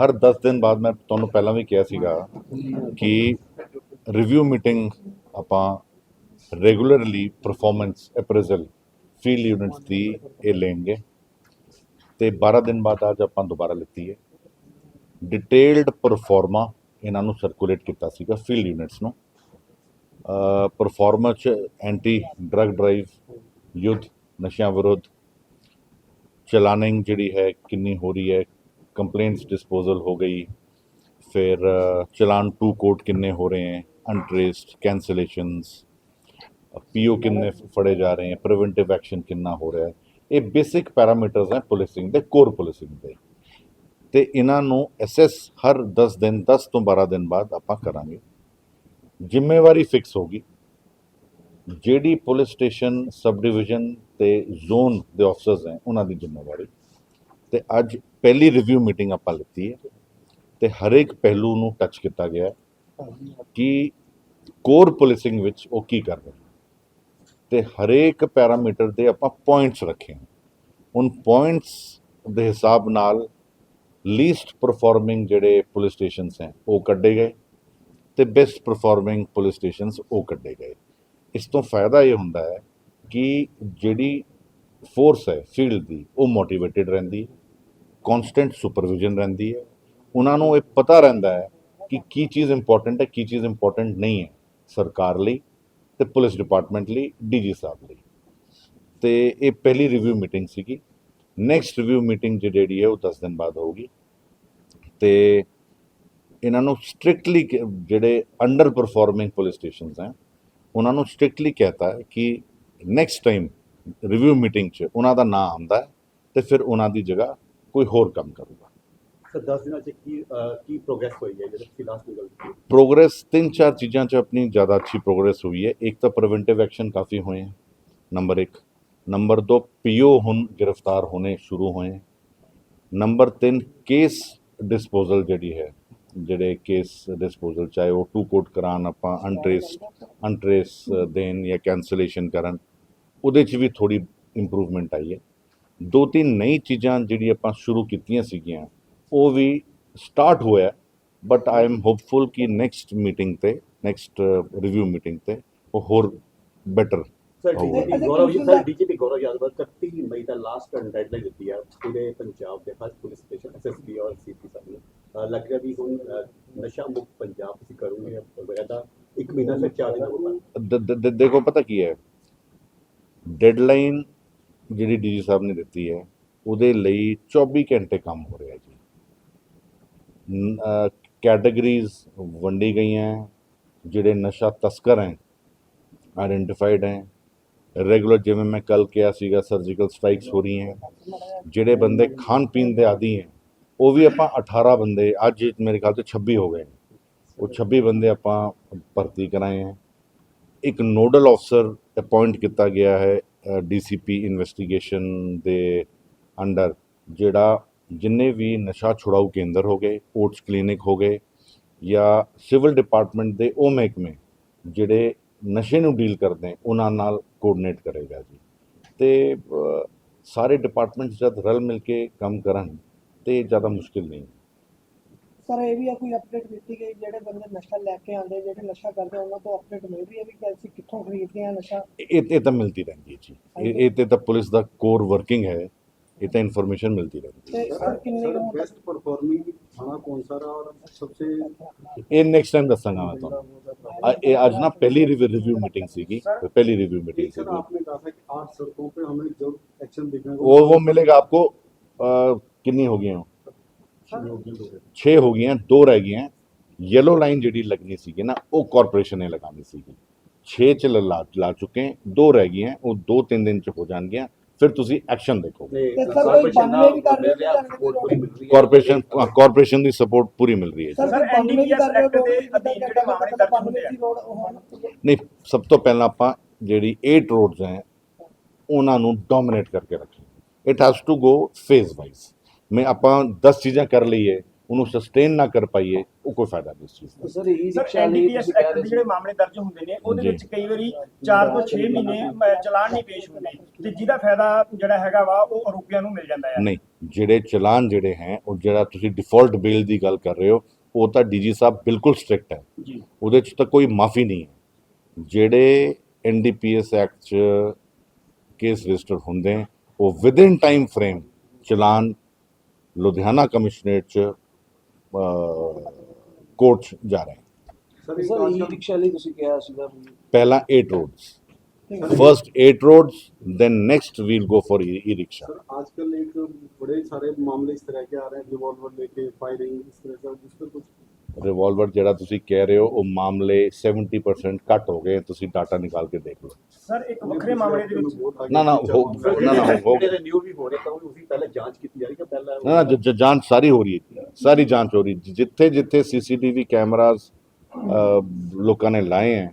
ਹਰ 10 ਦਿਨ ਬਾਅਦ ਮੈਂ ਤੁਹਾਨੂੰ ਪਹਿਲਾਂ ਵੀ ਕਿਹਾ ਸੀਗਾ ਕਿ ਰਿਵਿਊ ਮੀਟਿੰਗ ਆਪਾਂ regularly performance appraisal field units ਦੀ ਇਹ ਲੈਣਗੇ ਤੇ 12 ਦਿਨ ਬਾਅਦ ਅੱਜ ਆਪਾਂ ਦੁਬਾਰਾ ਲਿੱਤੀ ਹੈ। ਡਿਟੇਲਡ ਪਰਫਾਰਮਾ ਇਹਨਾਂ ਨੂੰ ਸਰਕੂਲੇਟ ਕੀਤਾ ਸੀਗਾ ਫੀਲਡ ਯੂਨਿਟਸ ਨੂੰ। ਪਰਫਾਰਮਾ ਚ ਐਂਟੀ ਡਰੱਗ ਡਰਾਈਵ ਯੁੱਧ, ਨਸ਼ਿਆਂ ਵਿਰੁੱਧ, ਚਲਾਨਿੰਗ ਜਿਹੜੀ ਹੈ, ਕਿੰਨੀ ਹੋ ਰਹੀ ਹੈ ਕੰਪਲੇਂਟਸ ਡਿਸਪੋਜ਼ਲ ਹੋ ਗਈ ਫਿਰ ਅ, ਚਲਾਨ ਟੂ ਕੋਰਟ ਕਿੰਨੇ ਹੋ ਰਹੇ हैं ਅਨਟ੍ਰੇਸਡ ਕੈਂਸਲੇਸ਼ਨਸ ਪੀਓ ਕਿੰਨੇ ਫੜੇ ਜਾ ਰਹੇ ਹੈ ਪ੍ਰੀਵੈਂਟਿਵ ਐਕਸ਼ਨ ਕਿੰਨਾ ਹੋ ਰਿਹਾ ਹੈ ਇਹ ਬੇਸਿਕ ਪੈਰਾਮੀਟਰਸ ਹੈ ਪੁਲਿਸਿੰਗ ਦੇ ਕੋਰ ਪੁਲਿਸਿੰਗ ਦੇ ਤੇ ਇਹਨਾਂ ਨੂੰ ਐਸਐਸ ਹਰ 10 ਦਿਨ 10 ਤੋਂ 12 ਦਿਨ ਬਾਅਦ ਆਪਾਂ ਕਰਾਂਗੇ ਜ਼ਿੰਮੇਵਾਰੀ ਫਿਕਸ ਹੋਗੀ ਜਿਹੜੀ ਪੁਲਿਸ ਸਟੇਸ਼ਨ ਸਬ ਡਿਵੀਜ਼ਨ ਤੇ ਜ਼ੋਨ ਦੇ ਅਫਸਰਸ ਹੈ ਉਹਨਾਂ ਦੀ ਜ਼ਿੰਮੇਵਾਰੀ ਤੇ ਅੱਜ ਪਹਿਲੀ ਰਿਵਿਊ ਮੀਟਿੰਗ ਆਪਾਂ ਲਿੱਤੀ ਹੈ ਤੇ ਹਰੇਕ ਪਹਿਲੂ ਨੂੰ ਟੱਚ ਕੀਤਾ ਗਿਆ ਕਿ ਕੋਰ ਪੁਲਿਸਿੰਗ ਵਿੱਚ ਉਹ ਕੀ ਕਰ ਰਹੇ ਤੇ ਹਰੇਕ ਪੈਰਾਮੀਟਰ ਦੇ ਆਪਾਂ ਪੁਆਇੰਟਸ ਰੱਖੇ ਹਨ ਉਨ ਪੁਆਇੰਟਸ ਦੇ ਹਿਸਾਬ ਨਾਲ ਲੀਸਟ ਪਰਫਾਰਮਿੰਗ ਜਿਹੜੇ ਪੁਲਿਸ ਸਟੇਸ਼ਨਸ ਹੈ, ਉਹ ਕੱਢੇ ਗਏ ਤੇ ਬੈਸਟ ਪਰਫਾਰਮਿੰਗ ਪੁਲਿਸ ਸਟੇਸ਼ਨਸ ਉਹ ਕੱਢੇ ਗਏ। ਇਸ ਤੋਂ ਫਾਇਦਾ ਇਹ ਹੁੰਦਾ ਹੈ ਕਿ ਜਿਹੜੀ ਫੋਰਸ ਹੈ ਫੀਲਡ ਦੀ, ਉਹ ਮੋਟੀਵੇਟਿਡ ਰਹਿੰਦੀ ਹੈ। ਕਨਸਟੈਂਟ ਸੁਪਰਵਿਜ਼ਨ ਰਹਿੰਦੀ ਹੈ। ਉਹਨਾਂ ਨੂੰ ਇਹ ਪਤਾ ਰਹਿੰਦਾ ਹੈ ਕਿ ਕੀ ਚੀਜ਼ ਇੰਪੋਰਟੈਂਟ ਹੈ, ਕੀ ਚੀਜ਼ ਇੰਪੋਰਟੈਂਟ ਨਹੀਂ ਹੈ ਸਰਕਾਰ ਲਈ ਤੇ ਪੁਲਿਸ ਡਿਪਾਰਟਮੈਂਟ ਲਈ ਡੀਜੀ ਸਾਹਿਬ ਲਈ। ਤੇ ਇਹ ਪਹਿਲੀ ਰਿਵਿਊ ਮੀਟਿੰਗ ਸੀਗੀ। ਨੈਕਸਟ ਰਿਵਿਊ ਮੀਟਿੰਗ ਜਿਹੜੀ ਹੈ ਉਹ 10 ਦਿਨ ਬਾਅਦ ਹੋਊਗੀ। ਤੇ ਇਹਨਾਂ ਨੂੰ ਸਟ੍ਰਿਕਟਲੀ ਜਿਹੜੇ ਅੰਡਰ ਪਰਫਾਰਮਿੰਗ ਪੁਲਿਸ ਸਟੇਸ਼ਨਸ ਹੈ, ਉਹਨਾਂ ਨੂੰ ਸਟ੍ਰਿਕਟਲੀ ਕਹਤਾ ਹੈ ਕਿ ਨੈਕਸਟ ਟਾਈਮ ਰਿਵਿਊ ਮੀਟਿੰਗ 'ਚ ਉਹਨਾਂ ਦਾ ਨਾਮ ਆਉਂਦਾ ਹੈ ਤੇ ਫਿਰ ਉਹਨਾਂ ਦੀ ਜਗ੍ਹਾ ਕੋਈ ਹੋਰ ਕੰਮ ਕਰੂਗਾ ਸਰ 10 ਦਿਨਾਂ ਚ ਕੀ ਅਹ, ਕੀ ਪ੍ਰੋਗਰੈਸ ਹੋਈ ਹੈ ਜਿਹੜੇ ਤੁਸੀਂ ਲਾਸਟ ਨਿਕਲ ਕੀਤੀ प्रोग्रेस तीन चार चीज़ों से अपनी ज़्यादा अच्छी प्रोग्रेस हुई है एक तो प्रिवेंटिव एक्शन काफ़ी हुए हैं नंबर एक नंबर दो पीओ हुन गिरफ्तार होने शुरू हुए हैं नंबर तीन केस डिस्पोजल ਜਿਹੜੀ ਹੈ ਜਿਹੜੇ ਕੇਸ ਡਿਸਪੋਜ਼ਲ ਚਾਹੇ ਉਹ ਟੂ ਕੋਟ ਕਰਾਉਣ ਆਪਾਂ ਅਨਟ੍ਰੇਸ ਅਨਟ੍ਰੇਸ ਦੇਣ ਜਾਂ ਕੈਂਸਲੇਸ਼ਨ ਕਰਨ ਉਹਦੇ 'ਚ ਵੀ ਥੋੜੀ ਇੰਪਰੂਵਮੈਂਟ ਆਈ ਹੈ ਦੋ ਤਿੰਨ ਨਈ ਚੀਜ਼ਾਂ ਜਿਹੜੀ ਆਪਾਂ ਸ਼ੁਰੂ ਕੀਤੀਆਂ ਸੀਗੀਆਂ ਉਹ ਵੀ ਸਟਾਰਟ ਹੋਇਆ ਬਟ ਆਈ ਐਮ ਹੋਪਫੁਲ ਕਿ ਨੈਕਸਟ ਮੀਟਿੰਗ ਤੇ ਨੈਕਸਟ ਰਿਵਿਊ ਮੀਟਿੰਗ ਤੇ ਉਹ ਹੋਰ better sir. DGP Gaurav sir DGP Gaurav Yadav 31 ਮਈ ਦਾ ਲਾਸਟ ਡੈਡਲਾਈਨ ਦਿੱਤੀ ਹੈ ਪੂਰੇ ਪੰਜਾਬ ਦੇ ਹਰ ਪੁਲਿਸ ਸਟੇਸ਼ਨ ਐਸਐਸਪੀ ਔਰ ਸੀਪੀ ਸਾਹਿਬ ਨੂੰ। ਲੱਗ ਰਿਹਾ ਵੀ ਹੁਣ ਨਸ਼ਾ ਮੁਕਤ ਪੰਜਾਬ ਤੁਸੀਂ ਕਰੋਗੇ ਬਗੈਰ ਇੱਕ ਮਹੀਨਾ ਸੇ ਚਾਰ ਦਿਨ ਹੋਗਾ ਦੇਖੋ ਪਤਾ ਕੀ ਹੈ? ਡੈਡਲਾਈਨ ਜਿਹੜੀ ਡੀਜੀ ਸਾਹਿਬ ਨੇ ਦਿੱਤੀ ਹੈ, ਉਹਦੇ ਲਈ 24 ਘੰਟੇ ਕੰਮ ਹੋ ਰਿਹਾ ਜੀ। ਕੈਟਾਗਰੀਜ਼ ਵੰਡੀ ਗਈਆਂ ਹੈ। ਜਿਹੜੇ ਨਸ਼ਾ ਤਸਕਰ ਹੈ ਆਇਡੈਂਟੀਫਾਈਡ ਹੈ। ਰੈਗੂਲਰ ਜਿਵੇਂ ਮੈਂ ਕੱਲ ਕਿਹਾ ਸੀਗਾ ਸਰਜੀਕਲ ਸਟ੍ਰਾਈਕਸ ਹੋ ਰਹੀਆਂ, ਜਿਹੜੇ ਬੰਦੇ ਖਾਣ ਪੀਣ ਦੇ ਆਦੀ ਹੈ, ਉਹ ਵੀ ਆਪਾਂ 18 ਬੰਦੇ, ਅੱਜ ਮੇਰੇ ਖਿਆਲ ਤੇ 26 ਹੋ ਗਏ ਉਹ 26 ਬੰਦੇ ਆਪਾਂ ਭਰਤੀ ਕਰਾਏ ਹੈ। ਇੱਕ ਨੋਡਲ ਅਫਸਰ ਅਪਾਇੰਟ ਕੀਤਾ ਗਿਆ ਹੈ ਡੀਸੀਪੀ ਇਨਵੈਸਟੀਗੇਸ਼ਨ ਦੇ ਅੰਡਰ ਜਿਹੜਾ ਜਿੰਨੇ ਵੀ ਨਸ਼ਾ ਛੁਡਾਊ ਕੇਂਦਰ ਹੋ ਗਏ ਓਟਸ ਕਲੀਨਿਕ ਹੋ ਗਏ ਜਾਂ ਸਿਵਲ ਡਿਪਾਰਟਮੈਂਟ ਦੇ ਉਹ ਮਹਿਕਮੇ ਜਿਹੜੇ ਨਸ਼ੇ ਨੂੰ ਡੀਲ ਕਰਦੇ, ਉਹਨਾਂ ਨਾਲ ਕੋਆਰਡੀਨੇਟ ਕਰੇਗਾ ਜੀ। ਤੇ ਸਾਰੇ ਡਿਪਾਰਟਮੈਂਟਸ ਜਦ ਰਲ ਮਿਲ ਕੇ ਕੰਮ ਕਰਨ, ਤੇ ਜ਼ਿਆਦਾ ਮੁਸ਼ਕਿਲ ਨਹੀਂ। ਸਰ ਇਹ ਵੀ ਆ ਕੋਈ ਅਪਡੇਟ ਦਿੱਤੀ ਗਈ ਜਿਹੜੇ ਬੰਦੇ ਨਸ਼ਾ ਲੈ ਕੇ ਆਉਂਦੇ ਜਿਹੜੇ ਨਸ਼ਾ ਕਰਦੇ ਆ, ਉਹਨਾਂ ਤੋਂ ਅਪਡੇਟ ਮਿਲ ਰਹੀ ਹੈ ਵੀ ਕਿ ਅਸੀਂ ਕਿੱਥੋਂ ਖਰੀਦਦੇ ਆ ਨਸ਼ਾ ਇਹ ਇਹ ਤਾਂ ਮਿਲਦੀ ਰਹਿੰਦੀ ਹੈ ਜੀ ਇਹ ਇਹ ਤੇ ਤਾਂ ਪੁਲਿਸ ਦਾ ਕੋਰ ਵਰਕਿੰਗ ਹੈ ਇਹ ਤਾਂ ਇਨਫੋਰਮੇਸ਼ਨ ਮਿਲਦੀ ਰਹਿੰਦੀ ਹੈ ਤੇ ਸਰ ਕਿੰਨੇ ਕੁ बेस्ट परफॉर्मिंग थाना कौन सा रहा और सबसे ਇਹ ਨੈਕਸਟ ਟਾਈਮ ਦੱਸਾਂਗਾ ਮੈਂ ਤੁਹਾਨੂੰ ਅ- ਇਹ ਅੱਜ ਨਾ ਪਹਿਲੀ ਰਿਵਿਊ ਮੀਟਿੰਗ ਸੀਗੀ ਪਹਿਲੀ ਰਿਵਿਊ ਮੀਟਿੰਗ एक सर ਸੀਗੀ आपने कहा था कि आठ सड़कों पे हमें जो एक्शन देखने वो वो मिलेगा आपको अ, कितनी हो गई हैं को 6 ਹੋ ਗਈਆਂ ਦੋ ਰਹਿ ਗਈਆਂ। ਯੈਲੋ ਲਾਈਨ ਜਿਹੜੀ ਲੱਗਣੀ ਸੀਗੀ ਨਾ ਉਹ ਕਾਰਪੋਰੇਸ਼ਨ ਨੇ ਲਗਾਉਣੀ ਸੀਗੀ। 6 ਚ ਲਾ ਲਾ ਚੁੱਕੇ हैं, ਦੋ ਰਹਿ ਗਈਆਂ ਉਹ ਦੋ ਤਿੰਨ ਦਿਨ ਚ ਹੋ ਜਾਣਗੀਆਂ। ਫਿਰ ਤੁਸੀਂ ਐਕਸ਼ਨ ਦੇਖੋਗੇ। ਕਾਰਪੋਰੇਸ਼ਨ ਕਾਰਪੋਰੇਸ਼ਨ ਦੀ ਸਪੋਰਟ ਪੂਰੀ ਮਿਲ ਰਹੀ ਹੈ। ਜੀ। ਸਰ ਸਰ, ਬੰਦੇ ਵੀ ਕਰ ਰਹੇ ਹੋ NDPS ਦੇ ਅਧੀਨ ਜਿਹੜੇ ਮਾਮਲੇ ਦਰਜ ਹੁੰਦੇ ਆ। ਦੀ ਰੋਡ ਹੋਣ। ਨਹੀਂ ਸਭ ਤੋਂ ਪਹਿਲਾਂ ਆਪਾਂ ਜਿਹੜੀ 8 ਰੋਡਸ ਹੈ ਉਹਨਾਂ ਨੂੰ ਡੋਮਿਨੇਟ ਕਰਕੇ ਰੱਖੀਏ it has to go phase wise ਮੈਂ ਆਪਾਂ 10 ਚੀਜ਼ਾਂ ਕਰ ਲਈਏ ਉਹਨੂੰ ਸਸਟੇਨ ਨਾ ਕਰ ਪਾਈਏ ਉਹ ਕੋਈ ਫਾਇਦਾ ਨਹੀਂ ਇਸ ਚੀਜ਼ ਦਾ। ਸਰ ਇਹ ਸਰ ਰਿਕਸ਼ਾ ਲਈ ਐਨਡੀਪੀਐਸ ਤੁਸੀਂ ਕਹਿ ਐਕਟ ਰਹੇ ਦੇ ਸੀ। ਜਿਹੜੇ ਮਾਮਲੇ ਦਰਜ ਹੁੰਦੇ ਨੇ ਉਹਦੇ ਜੀ। ਵਿੱਚ ਕਈ ਵਾਰੀ 4 ਤੋਂ 6 ਮਹੀਨੇ ਚਲਾਨ ਨਹੀਂ ਪੇਸ਼ ਹੁੰਦੇ। ਤੇ ਜਿਹਦਾ ਫਾਇਦਾ ਜਿਹੜਾ ਹੈਗਾ ਵਾ ਉਹ ਆਰੋਪੀਆਂ ਨੂੰ ਮਿਲ ਜਾਂਦਾ ਹੈ। ਨਹੀਂ ਜਿਹੜੇ ਚਲਾਨ ਜਿਹੜੇ ਹੈ ਉਹ ਜਿਹੜਾ ਤੁਸੀਂ ਡਿਫਾਲਟ ਬਿੱਲ ਦੀ ਗੱਲ ਕਰ ਰਹੇ ਹੋ ਉਹ ਤਾਂ ਡੀਜੀ ਸਾਹਿਬ ਬਿਲਕੁਲ ਸਟ੍ਰਿਕਟ ਹੈ। ਜੀ। ਉਹਦੇ 'ਚ ਤਾਂ ਕੋਈ ਮਾਫੀ ਨਹੀਂ ਹੈ। ਜਿਹੜੇ ਐਨਡੀਪੀਐਸ ਐਕਟ 'ਚ ਕੇਸ ਰਜਿਸਟਰ ਹੁੰਦੇ ਹੈ, ਉਹ ਵਿਦਿਨ ਟਾਈਮ ਫਰੇਮ ਚਲਾਨ ਲੁਧਿਆਣਾ ਕਮਿਸ਼ਨਰੇਟ 'ਚ ਕੋਰਟ 'ਚ ਜਾ ਰਹੇ ਹੈ ਸਰ ਇੱਕ ਸਰ ਅੱਜ ਇਹ ਰਿਕਸ਼ਾ ਲਈ ਤੁਸੀਂ ਕਿਹਾ ਸੀਗਾ ਵੀ ਪਹਿਲਾਂ 8 roads first eight roads then next we'll go for e rickshaw sir आजकल एक बड़े सारे मामले इस तरह के आ रहे हैं रिवॉल्वर लेके फायरिंग इस तरह का जिस पर कुछ ਰਿਵਾਲਵਰ ਜਿਹੜਾ ਤੁਸੀਂ ਕਹਿ ਰਹੇ ਹੋ ਉਹ ਮਾਮਲੇ 70% ਘਟ ਹੋ ਗਏ ਤੁਸੀਂ ਡਾਟਾ ਨਿਕਾਲ ਕੇ ਦੇਖ ਲਓ। ਸਰ ਇੱਕ ਵੱਖਰੇ ਮਾਮਲੇ ਦੇ ਵਿੱਚ ਨਾ ਨਾ ਉਹ ਨਾ ਨਾ ਉਹ ਰਿਨਿਊ ਵੀ ਹੋ ਰਿਹਾ ਤਾਂ ਉਹ ਵੀ ਪਹਿਲਾਂ ਜਾਂਚ ਕੀਤੀ ਜਾ ਰਹੀ ਹੈ ਪਹਿਲਾਂ ਨਾ ਨਾ ਜਾਂਚ ਸਾਰੀ ਹੋ ਰਹੀ ਹੈ। ਸਾਰੀ ਜਾਂਚ ਹੋ ਰਹੀ ਜਿੱਥੇ ਜਿੱਥੇ ਸੀਸੀਟੀਵੀ ਕੈਮਰਾਸ ਲੋਕਾਂ ਨੇ ਲਾਏ ਹੈ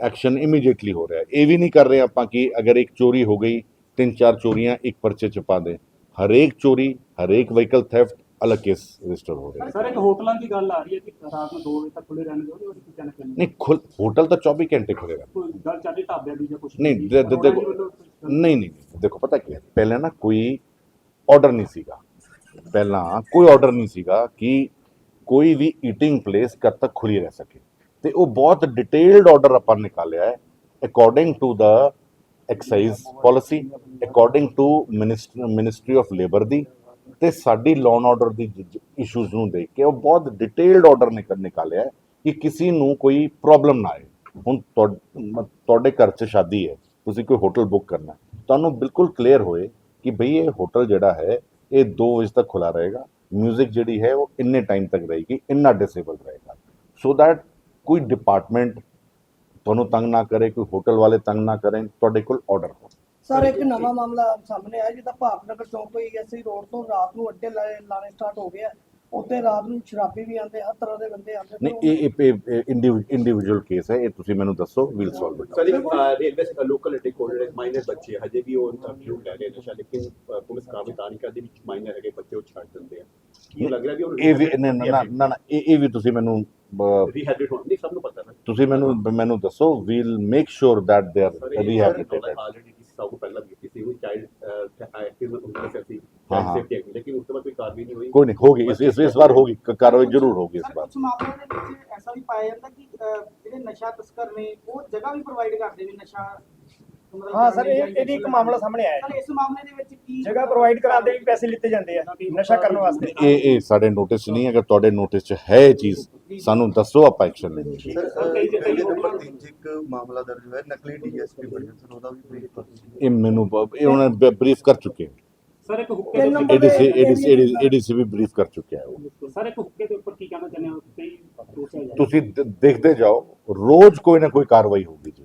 ਐਕਸ਼ਨ ਇਮੀਡੀਏਟਲੀ ਹੋ ਰਿਹਾ ਇਹ ਵੀ ਨਹੀਂ ਕਰ ਰਹੇ ਆਪਾਂ ਕਿ ਅਗਰ ਇੱਕ ਚੋਰੀ ਹੋ ਗਈ ਤਿੰਨ ਚਾਰ ਚੋਰੀਆਂ ਇੱਕ ਪਰਚੇ ਚ ਪਾ ਦੇ। ਹਰੇਕ ਚੋਰੀ ਹਰੇਕ ਵਹੀਕਲ ਥੈਫਟ ਅਲੱਗ ਕੇਸ ਰਜਿਸਟਰ ਹੋ ਰਿਹਾ ਸਰ ਇੱਕ ਹੋਟਲਾਂ ਦੀ ਗੱਲ ਆ ਰਹੀ ਹੈ ਕਿ ਰਾਤ ਨੂੰ 2 ਵਜੇ ਤੱਕ ਖੁੱਲੇ ਰਹਿਣਗੇ ਉਹਦੇ ਵਿੱਚ ਕੀ ਕਹਿਣਾ ਚਾਹੁੰਦੇ ਨਹੀਂ ਖੁੱਲ ਹੋਟਲ ਤਾਂ 24 ਘੰਟੇ ਖੁੱਲੇ ਰਹਿੰਦੇ। ਕੋਈ ਗੱਲ ਚੱਲ ਢਾਬਿਆਂ ਦੀ ਜਾਂ ਕੁਝ ਨਹੀਂ, ਦੇ- ਦੇ- ਦੇਖੋ ਨਹੀਂ ਨਹੀਂ ਦੇਖੋ ਪਤਾ ਕੀ ਹੈ? ਪਹਿਲਾਂ ਨਾ ਕੋਈ ਆਰਡਰ ਨਹੀਂ ਸੀਗਾ। ਪਹਿਲਾਂ ਕੋਈ ਆਰਡਰ ਨਹੀਂ ਸੀਗਾ ਕਿ ਕੋਈ ਵੀ ਈਟਿੰਗ ਪਲੇਸ ਕਦ ਤੱਕ ਖੁੱਲੀ ਰਹਿ ਸਕੇ। ਤੇ ਉਹ ਬਹੁਤ ਡਿਟੇਲਡ ਆਰਡਰ ਆਪਾਂ ਨਿਕਾਲਿਆ ਹੈ according to the excise policy according to ministry of labour ਦੀ। ਤੇ ਸਾਡੀ ਲਾਅ ਆਰਡਰ ਦੀ ਇਸ਼ੂਜ਼ ਨੂੰ ਦੇਖ ਕੇ ਉਹ ਬਹੁਤ ਡਿਟੇਲਡ ਆਰਡਰ ਨਿਕਾਲਿਆ ਕਿ ਕਿਸੇ ਨੂੰ ਕੋਈ ਪ੍ਰੋਬਲਮ ਨਾ ਆਏ। ਹੁਣ ਤੁਹਾਡੇ ਘਰ 'ਚ ਸ਼ਾਦੀ ਹੈ, ਤੁਸੀਂ ਕੋਈ ਹੋਟਲ ਬੁੱਕ ਕਰਨਾ ਤੁਹਾਨੂੰ ਬਿਲਕੁਲ ਕਲੀਅਰ ਹੋਏ ਕਿ ਭਈ ਇਹ ਹੋਟਲ ਜਿਹੜਾ ਹੈ, ਇਹ 2 ਵਜੇ ਤੱਕ ਖੁੱਲਾ ਰਹੇਗਾ। 뮤직 ਜਿਹੜੀ ਹੈ ਉਹ ਇੰਨੇ ਟਾਈਮ ਤੱਕ ਰਹੇਗੀ, ਇੰਨਾ ਡਿਸੇਬਲ ਰਹੇਗਾ। ਸੋ ਦੈਟ ਕੋਈ ਡਿਪਾਰਟਮੈਂਟ ਤੁਹਾਨੂੰ ਤੰਗ ਨਾ ਕਰੇ, ਕੋਈ ਹੋਟਲ ਵਾਲੇ ਤੰਗ ਨਾ ਕਰੇ, ਤੁਹਾਡੇ ਕੋਲ ਆਰਡਰ ਹੋ ਸਰ ਇੱਕ ਨਵਾਂ ਮਾਮਲਾ ਸਾਹਮਣੇ ਆਇਆ ਜਿੱਦਾਂ ਭਾਰਤਨਗਰ ਚੌਂਕ ਤੋਂ ਐਸੀ ਰੋਡ ਤੋਂ ਰਾਤ ਨੂੰ ਅੱਡੇ ਲਾਏ- ਲਾਣੇ ਸਟਾਰਟ ਹੋ ਗਏ ਆ। ਉੱਥੇ ਰਾਤ ਨੂੰ ਸ਼ਰਾਬੀ ਵੀ ਆਉਂਦੇ ਹਰ ਤਰ੍ਹਾਂ ਦੇ ਬੰਦੇ ਆਉਂਦੇ ਤੇ ਨਹੀਂ ਇਹ ਇੰਡੀਵਿਜੂਅਲ ਕੇਸ ਹੈ। ਇਹ ਤੁਸੀਂ ਮੈਨੂੰ ਦੱਸੋ ਵੀਲ ਸੋਲਵ ਇਟ ਸਰ ਇੱਕ ਰੇਲਵੇ ਸੇ ਲੋਕਲ ਅਟੈਕ ਕੋਲ ਜਿਹੜੇ ਮਾਈਨਰ ਬੱਚੇ ਆ, ਹਜੇ ਵੀ ਉਹ ਫਿਊ ਲੈ ਰਹੇ ਨਸ਼ਾ ਲੇਕਿਨ ਅ, ਪੁਲਿਸ ਨਹੀਂ ਕਰਦੀ ਵਿੱਚ ਮਾਈਨਰ ਹੈਗੇ ਬੱਚੇ ਉਹ ਛੱਡ ਦਿੰਦੇ ਆ। ਕੀ ਲੱਗ ਰਿਹਾ ਵੀ ਉਹ ਇਹ ਵੀ ਨਾ ਨਾ ਨਾ ਨਾ, ਇਹ ਇਹ ਵੀ ਤੁਸੀਂ ਮੈਨੂੰ ਅਹ, ਰੀਹੈਬਿਟ ਹੋਣ ਨਹੀਂ ਸਭ ਨੂੰ ਪਤਾ ਹੈ ਤੁਸੀਂ ਮੈਨੂੰ ਮੈਨੂੰ ਦੱਸੋ we'll make sure that they are sir ਇਹ ਰੀਹੈਬਿਲਿਟੇਟਡ ਆਲਰੇਡੀ ਕਿਸੇ ਸਭ ਤੋਂ ਪਹਿਲਾਂ ਕੀਤੀ ਸੀ ਉਹ ਨੇ ਹਾਂ, ਹਾਂ। ਕੋਈ ਕਾਰਵਾਈ ਨਹੀਂ ਹੋਈ ਕੋਈ ਨਹੀਂ ਹੋਗੀ ਇਸ ਇਸ ਇਸ ਵਾਰ ਹੋਗੀ ਕ- ਕਾਰਵਾਈ ਜ਼ਰੂਰ ਹੋਗੀ ਇਸ ਸਰ ਵਾਰ ਕੁਝ ਮਾਮਲਿਆਂ ਦੇ ਵਿੱਚ ਐਸਾ ਵੀ ਪਾਇਆ ਜਾਂਦਾ ਕਿ ਅਹ, ਜਿਹੜੇ ਨਸ਼ਾ ਤਸਕਰ ਨੇ ਉਹ ਜਗ੍ਹਾ ਵੀ ਪ੍ਰੋਵਾਈਡ ਕਰਦੇ ਨੇ ਨਸ਼ਾ ਮਤਲਬ ਹਾਂ ਸਰ ਇਹ ਇਹਦੀ ਇੱਕ ਮਾਮਲਾ ਸਾਹਮਣੇ ਆਇਆ ਸਰ ਇਸ ਮਾਮਲੇ ਦੇ ਵਿੱਚ ਕੀ ਜਗ੍ਹਾ ਪ੍ਰੋਵਾਈਡ ਕਰਾਉਂਦੇ ਵੀ ਪੈਸੇ ਲਿੱਤੇ ਜਾਂਦੇ ਆ ਨਸ਼ਾ ਕਰਨ ਵਾਸਤੇ। ਇਹ ਇਹ ਸਾਡੇ ਨੋਟਿਸ ਨਹੀਂ ਹੈ ਅਗਰ ਤੁਹਾਡੇ ਨੋਟਿਸ 'ਚ ਹੈ ਇਹ ਚੀਜ਼। ਸਾਨੂੰ ਦੱਸੋ ਆਪਾਂ ਐਕਸ਼ਨ ਲੈਂਗੇ ਸਰ ਕਈ ਕਈ ਨੰਬਰ ਤਿੰਨ 'ਚ ਇੱਕ ਮਾਮਲਾ ਦਰਜ ਹੋਇਆ ਨਕਲੀ ਡੀਐਸਪੀ ਬਣਿਆ ਸਰ ਉਹਦਾ ਵੀ ਬਰੀਫ ਕਰੋ ਇਹ ਮੈਨੂੰ ਬ- ਇਹ ਉਹਨਾਂ ਬਰੀਫ ਕਰ ਚੁੱਕੇ ਸਰ ਇੱਕ ਹੁੱਕੇ ਤਿੰਨ ਦੇ ਨੰਬਰ ਏਡੀਸੀ ਦੇ- ਏਡੀਸੀ ਏਡੀਸੀ ਵੀ ਬਰੀਫ ਕਰ ਚੁੱਕਿਆ ਹੈ। ਉਹ ਸਰ ਇੱਕ ਹੁੱਕੇ ਦੇ ਉੱਪਰ ਕੀ ਕਹਿਣਾ ਚਾਹੁੰਦੇ ਹੋ ਕਈ ਤੁਸੀਂ ਦ- ਦੇਖਦੇ ਜਾਓ ਰੋਜ਼ ਕੋਈ ਨਾ ਕੋਈ ਕਾਰਵਾਈ ਹੋਗੀ ਜੀ।